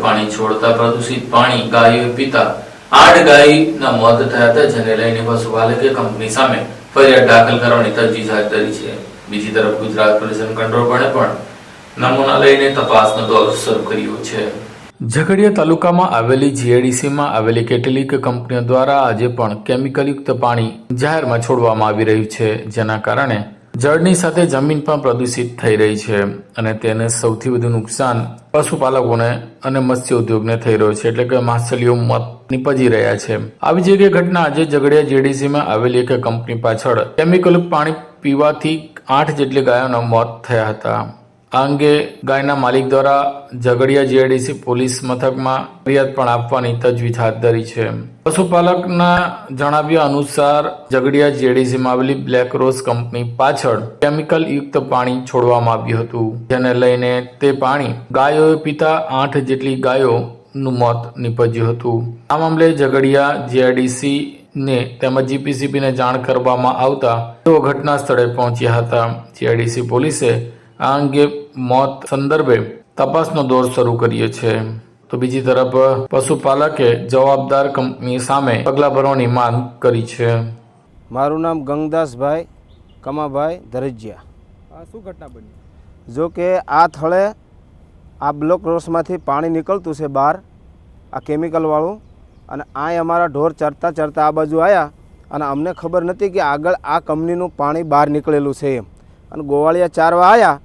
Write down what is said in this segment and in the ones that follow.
પાણી છોડતા પ્રદૂષિત પાણી ગાયોએ પીતા જેને લઈને પશુપાલકે કંપની સામે ફરિયાદ દાખલ કરવાની તજવીજ હાથ છે. બીજી તરફ ગુજરાત પોલ્યુશન કંટ્રોલ બોર્ડે પણ નમૂના લઈને તપાસનો દોર શરૂ કર્યો છે. ઝઘડિયા તાલુકામાં આવેલી જીએડીસીમાં આવેલી કેટલીક કંપનીઓ દ્વારા આજે પણ કેમિકલયુક્ત પાણી જાહેરમાં છોડવામાં આવી રહ્યું છે, જેના કારણે જળની સાથે જમીન પણ પ્રદૂષિત થઈ રહી છે અને તેને સૌથી વધુ નુકસાન પશુપાલકોને અને મત્સ્ય ઉદ્યોગને થઈ રહ્યો છે. એટલે કે માછલીઓ મોત નીપજી રહ્યા છે. આવી જ એક ઘટના આજે ઝઘડિયા જેડીસીમાં આવેલી એક કંપની પાછળ. કેમિકલ પાણી પીવાથી આઠ જેટલી ગાયોના મોત થયા હતા. આ અંગે ગાયના માલિક દ્વારા ઝઘડિયા જીઆઈડીસી પોલીસ મથકમાં ફરિયાદ પણ આપવાની તજવીજ હાથ ધરી છે. પશુપાલકના જણાવ્યા અનુસાર ઝઘડિયા જીઆઈડીસીમાં આવેલી બ્લેક રોઝ કંપની પાછળ કેમિકલ યુક્ત પાણી છોડવામાં આવ્યું હતું. જેને લઈને તે પાણી ગાયોએ પીતા આઠ જેટલી ગાયોનું મોત નીપજ્યું હતું. આ મામલે ઝઘડિયા જીઆઈડીસી ને તેમજ જીપીસીબી ને જાણ કરવામાં આવતા તેઓ ઘટના સ્થળે પહોંચ્યા હતા. જીઆઈડીસી પોલીસે આ અંગે મોત સંદર્ભે તપાસનો દોર શરૂ કર્યો છે. તો બીજી તરફ પશુપાલકે જવાબદાર કંપની સામે પગલાં ભરવાની માંગ કરી છે. મારું નામ ગંગદાસભાઈ કમાભાઈ ધરજિયા આ શું ઘટના બની? જો કે આ થળે આ બ્લોક રોસમાંથી પાણી નીકળતું છે બહાર આ કેમિકલવાળું અને આ અમારા ઢોર ચરતા ચરતા આ બાજુ આવ્યા અને અમને ખબર નથી કે આગળ આ કંપનીનું પાણી બહાર નીકળેલું છે એમ. અને ગોવાળિયા ચારવા આવ્યા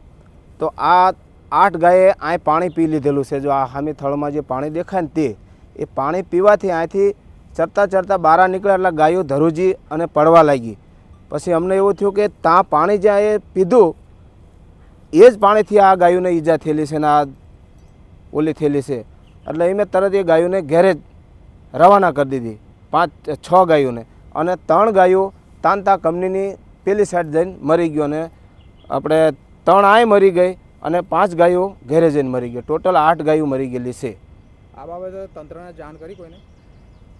તો આ આઠ ગાયે આ પાણી પી લીધેલું છે. જો આ હામી થળમાં જે પાણી દેખાય ને તે, એ પાણી પીવાથી અહીંથી ચરતા ચરતા બારા નીકળ્યા એટલે ગાયો ધરુજી અને પડવા લાગી. પછી અમને એવું થયું કે ત્યાં પાણી જ્યાં એ પીધું, એ જ પાણીથી આ ગાયોને ઈજા થયેલી છે ને આ ઓલી થયેલી છે. એટલે એ મેં તરત એ ગાયોને ઘેરે જ રવાના કરી દીધી, પાંચ, છ ગાયોને. અને ત્રણ ગાયો તાંતા કંપનીની પેલી સાઈડ જઈને મરી ગયો અને આપણે ત્રણ આય મરી ગઈ અને પાંચ ગાયો ઘેરે જઈને મરી ગઈ. ટોટલ આઠ ગાયો મરી ગયેલી છે. આ બાબતે તંત્રને જાણ કરી કોઈને?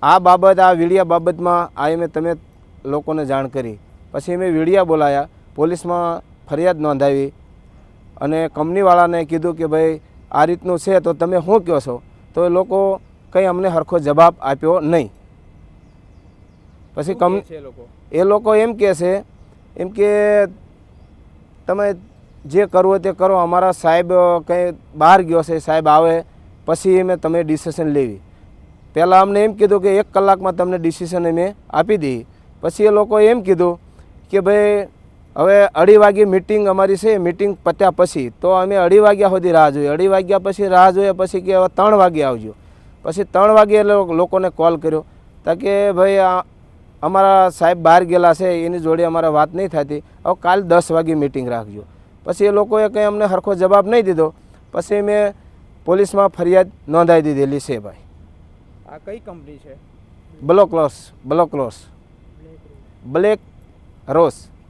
આ બાબત આ વીડિયા બાબતમાં આ મેં તમે લોકોને જાણ કરી. પછી મેં વીડિયા બોલાયા પોલીસમાં ફરિયાદ નોંધાવી અને કંપનીવાળાને કીધું કે ભાઈ આ રીતનું છે તો તમે શું કહો છો? તો એ લોકો કંઈ અમને સરખો જવાબ આપ્યો નહીં. પછી કંપની એ લોકો એમ કહે છે એમ કે તમે જે કરવું હોય તે કરો. અમારા સાહેબ કંઈ બહાર ગયો છે, સાહેબ આવે, પછી અમે તમે ડિસિશન લેવી. પહેલાં અમને એમ કીધું કે એક કલાકમાં તમને ડિસિશન અમે આપી દઈએ. પછી એ લોકો એમ કીધું કે ભાઈ, હવે અઢી વાગે મિટિંગ અમારી છે મિટિંગ પત્યા પછી. તો અમે અઢી વાગ્યા સુધી રાહ જોઈએ. અઢી વાગ્યા પછી રાહ જોઈએ, પછી કે હવે ત્રણ વાગે આવજો. પછી ત્રણ વાગે લોકોને કોલ કર્યો. તા કે ભાઈ અમારા સાહેબ બહાર ગયેલા છે, એની જોડે અમારે વાત નહીં થતી. હવે કાલ દસ વાગે મિટિંગ રાખજો. પછી એ લોકોએ કંઈ અમને સરખો જવાબ નહીં દીધો. પછી મેં પોલીસમાં ફરિયાદ નોંધાવી દીધેલી છે ભાઈ. આ કઈ કંપની છે? Block loss block loss. Black rose